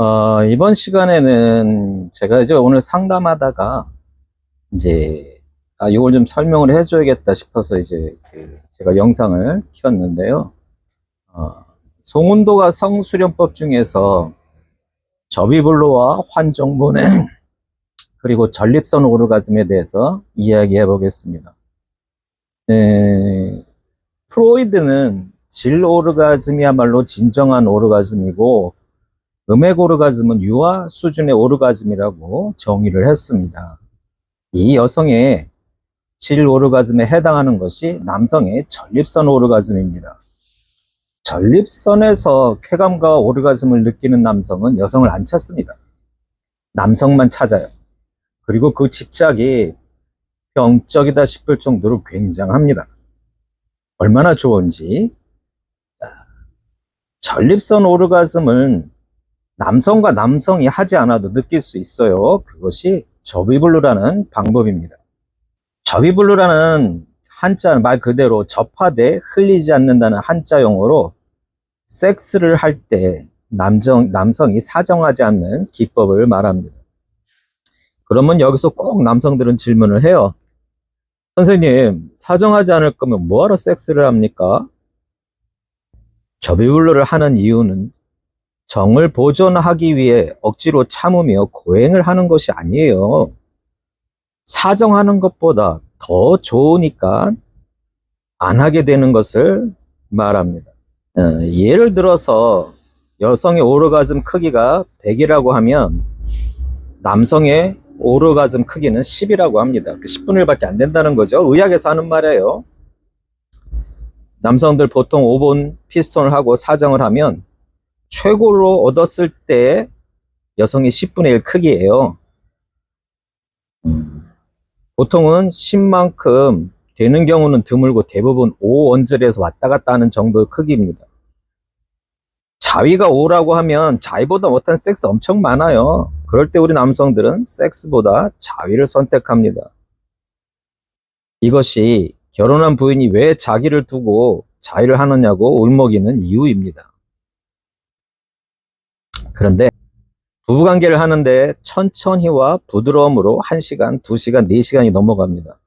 어, 이번 시간에는 제가 이제 오늘 상담하다가 이제 아, 이걸 좀 설명을 해줘야겠다 싶어서 이제 그 제가 영상을 켰는데요. 어, 송운도가 성수련법 중에서 접이불로와 환정본행 그리고 전립선 오르가즘에 대해서 이야기해 보겠습니다. 에, 프로이드는 질 오르가즘이야말로 진정한 오르가즘이고 음액 오르가즘은 유아 수준의 오르가즘이라고 정의를 했습니다. 이 여성의 질 오르가즘에 해당하는 것이 남성의 전립선 오르가즘입니다. 전립선에서 쾌감과 오르가즘을 느끼는 남성은 여성을 안 찾습니다. 남성만 찾아요. 그리고 그 집착이 병적이다 싶을 정도로 굉장합니다. 얼마나 좋은지. 자, 전립선 오르가즘은 남성과 남성이 하지 않아도 느낄 수 있어요. 그것이 접이블루라는 방법입니다. 접이블루라는 한자 말 그대로 접하되 흘리지 않는다는 한자 용어로 섹스를 할 때 남성, 남성이 사정하지 않는 기법을 말합니다. 그러면 여기서 꼭 남성들은 질문을 해요. 선생님, 사정하지 않을 거면 뭐하러 섹스를 합니까? 접이블루를 하는 이유는 정을 보존하기 위해 억지로 참으며 고행을 하는 것이 아니에요. 사정하는 것보다 더 좋으니까 안 하게 되는 것을 말합니다. 어, 예를 들어서 여성의 오르가즘 크기가 100이라고 하면 남성의 오르가즘 크기는 10이라고 합니다. 10분의 1밖에 안 된다는 거죠. 의학에서 하는 말이에요. 남성들 보통 5분 피스톤을 하고 사정을 하면 최고로 얻었을 때 여성의 10분의 1 크기예요. 음, 보통은 10만큼 되는 경우는 드물고 대부분 5원절에서 왔다 갔다 하는 정도의 크기입니다. 자위가 5라고 하면 자위보다 못한 섹스 엄청 많아요. 그럴 때 우리 남성들은 섹스보다 자위를 선택합니다. 이것이 결혼한 부인이 왜 자기를 두고 자위를 하느냐고 울먹이는 이유입니다. 그런데 부부관계를 하는데 천천히와 부드러움으로 1시간, 2시간, 4시간이 넘어갑니다.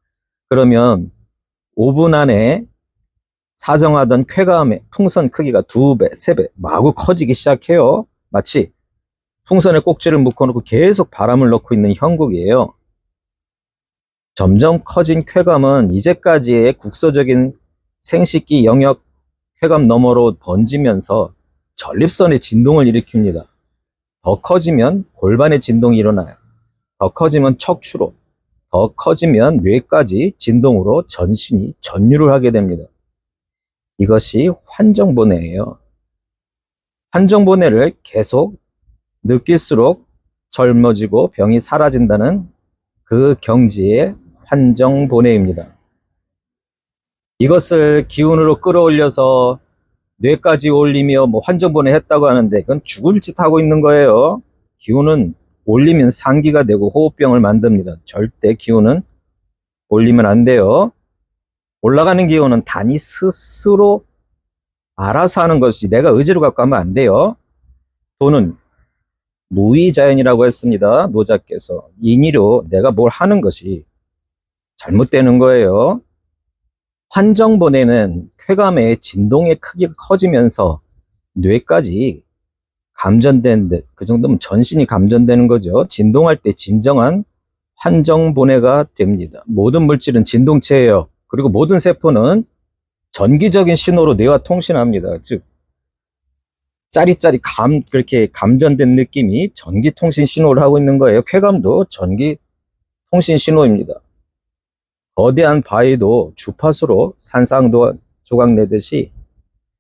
그러면 5분 안에 사정하던 쾌감의 풍선 크기가 2배, 3배 마구 커지기 시작해요. 마치 풍선에 꼭지를 묶어놓고 계속 바람을 넣고 있는 형국이에요. 점점 커진 쾌감은 이제까지의 국소적인 생식기 영역 쾌감 너머로 번지면서 전립선의 진동을 일으킵니다. 더 커지면 골반의 진동이 일어나요. 더 커지면 척추로, 더 커지면 뇌까지 진동으로 전신이 전율을 하게 됩니다. 이것이 환정본해예요. 환정본해를 계속 느낄수록 젊어지고 병이 사라진다는 그 경지의 환정본해입니다. 이것을 기운으로 끌어올려서 뇌까지 올리며 뭐 환정본해 했다고 하는데 그건 죽을 짓 하고 있는 거예요. 기운은 올리면 상기가 되고 호흡병을 만듭니다. 절대 기운은 올리면 안 돼요. 올라가는 기운은 단이 스스로 알아서 하는 것이 내가 의지로 갖고 하면 안 돼요. 돈은 무의자연이라고 했습니다. 노자께서 인위로 내가 뭘 하는 것이 잘못되는 거예요. 환정본에는 쾌감의 진동의 크기가 커지면서 뇌까지 감전된 듯, 그 정도면 전신이 감전되는 거죠. 진동할 때 진정한 환정본해가 됩니다. 모든 물질은 진동체예요. 그리고 모든 세포는 전기적인 신호로 뇌와 통신합니다. 즉, 짜릿짜릿 감, 그렇게 감전된 느낌이 전기 통신 신호를 하고 있는 거예요. 쾌감도 전기 통신 신호입니다. 거대한 바위도 주파수로 산상도 조각 내듯이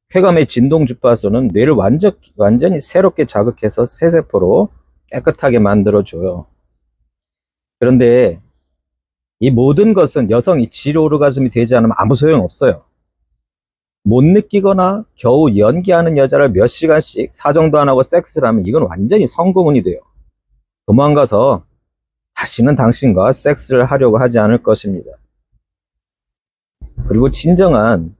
쾌감의 진동 주파수는 뇌를 완전, 완전히 새롭게 자극해서 새세포로 깨끗하게 만들어줘요. 그런데 이 모든 것은 여성이 질 오르가즘이 되지 않으면 아무 소용 없어요. 못 느끼거나 겨우 연기하는 여자를 몇 시간씩 사정도 안 하고 섹스를 하면 이건 완전히 성공운이 돼요. 도망가서 다시는 당신과 섹스를 하려고 하지 않을 것입니다. 그리고 진정한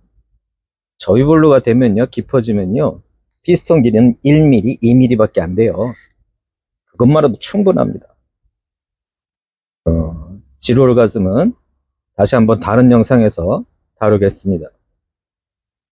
저위볼루가 되면요, 깊어지면요, 피스톤 길이는 1mm, 2mm 밖에 안 돼요. 그것만으로도 충분합니다. 어, 지루얼가즘은 다시 한번 다른 영상에서 다루겠습니다.